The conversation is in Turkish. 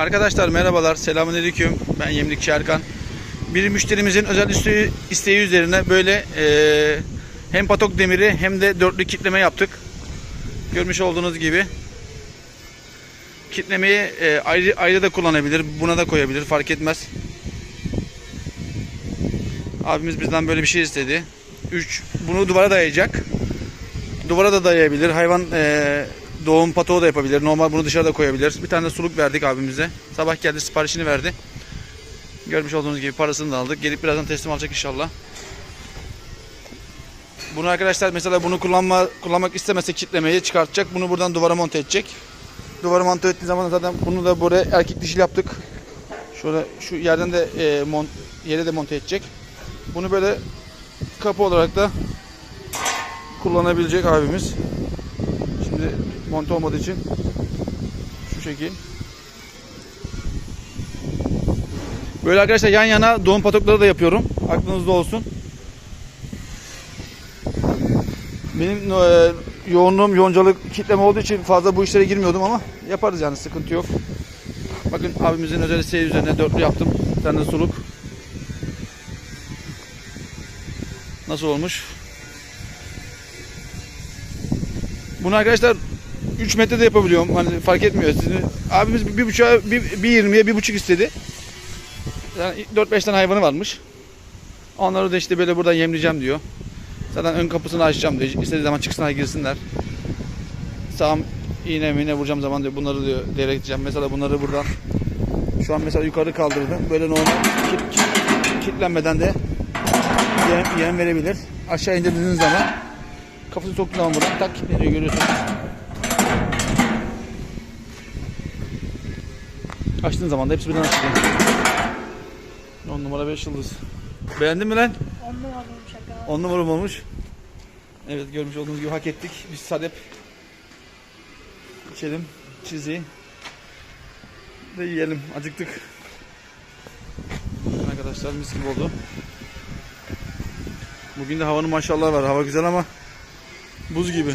Arkadaşlar merhabalar, selamünaleyküm. Ben Yemlikçi Erkan. Bir müşterimizin özel isteği, isteği üzerine böyle eee, hem patok demiri hem de dörtlü kitleme yaptık. Görmüş olduğunuz gibi. Kitlemeyi eee, ayrı ayrı da kullanabilir, buna da koyabilir, fark etmez. Abimiz bizden böyle bir şey istedi. 3 bunu duvara dayayacak. Duvara da dayayabilir. Hayvan eee, doğum patoğu da yapabilir. Normal bunu dışarıda koyabilir. Bir tane de suluk verdik abimize. Sabah geldi siparişini verdi. Görmüş olduğunuz gibi parasını da aldık. Gelip birazdan teslim alacak inşallah. Bunu arkadaşlar mesela bunu kullanma kullanmak istemese kitlemeyi çıkartacak. Bunu buradan duvara monte edecek. Duvara monte ettiği zaman zaten bunu da buraya erkek dişil yaptık. Şöyle şu yerden de e, mont, yere de monte edecek. Bunu böyle kapı olarak da kullanabilecek abimiz. Şimdi monte olmadığı için şu şekil. Böyle arkadaşlar yan yana doğum patokları da yapıyorum. Aklınızda olsun. Benim e, yoğunluğum yoncalık kitleme olduğu için fazla bu işlere girmiyordum ama yaparız yani sıkıntı yok. Bakın abimizin özel isteği üzerine dörtlü yaptım. Bir tane suluk. Nasıl olmuş? Bunu arkadaşlar 3 metrede yapabiliyorum. Hani fark etmiyor. Sizin, abimiz bir, bir buçuğa, bir, bir yirmiye bir buçuk istedi. Yani 4-5 tane hayvanı varmış. Onları da işte böyle buradan yemleyeceğim diyor. Zaten ön kapısını açacağım diyor. İstediği zaman çıksınlar girsinler. Sağım iğne miğne vuracağım zaman diyor. Bunları diyor devredeceğim. Mesela bunları buradan şu an mesela yukarı kaldırdım. Böyle normal kitlenmeden de yem, yem verebilir. Aşağı indirdiğiniz zaman kafasını soktuğu zaman buradan tak kilitleniyor görüyorsunuz. Açtığın zaman da hepsi birden açılıyor. 10 numara 5 yıldız. Beğendin mi lan? On numara olmuş şaka. 10 numara olmuş. Evet görmüş olduğunuz gibi hak ettik. Biz sadep içelim çiziyi de yiyelim. Acıktık. Arkadaşlar mis gibi oldu. Bugün de havanın maşallah var. Hava güzel ama buz gibi.